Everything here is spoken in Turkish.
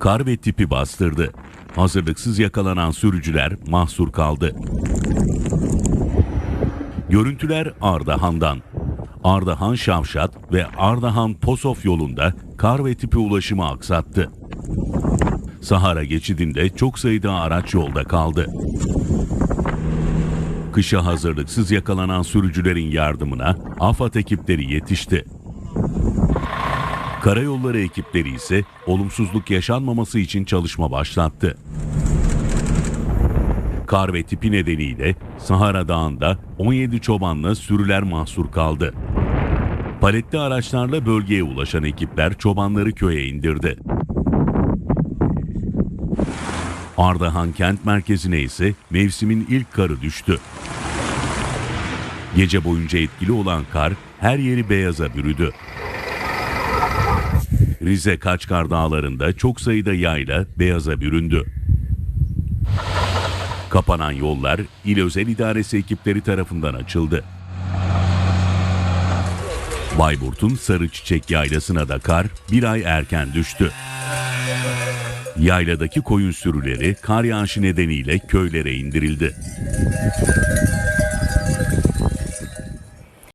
Kar ve tipi bastırdı. Hazırlıksız yakalanan sürücüler mahsur kaldı. Görüntüler Ardahan'dan. Ardahan Şavşat ve Ardahan Posof yolunda kar ve tipi ulaşımı aksattı. Sahara geçidinde çok sayıda araç yolda kaldı. Kışa hazırlıksız yakalanan sürücülerin yardımına AFAD ekipleri yetişti. Karayolları ekipleri ise olumsuzluk yaşanmaması için çalışma başlattı. Kar ve tipi nedeniyle Sahara Dağı'nda 17 çobanla sürüler mahsur kaldı. Paletli araçlarla bölgeye ulaşan ekipler çobanları köye indirdi. Ardahan kent merkezine ise mevsimin ilk karı düştü. Gece boyunca etkili olan kar her yeri beyaza bürüdü. Rize Kaçkar Dağları'nda çok sayıda yayla beyaza büründü. Kapanan yollar İl Özel İdaresi ekipleri tarafından açıldı. Bayburt'un Sarıçiçek Yaylası'na da kar bir ay erken düştü. Yayladaki koyun sürüleri kar yağışı nedeniyle köylere indirildi.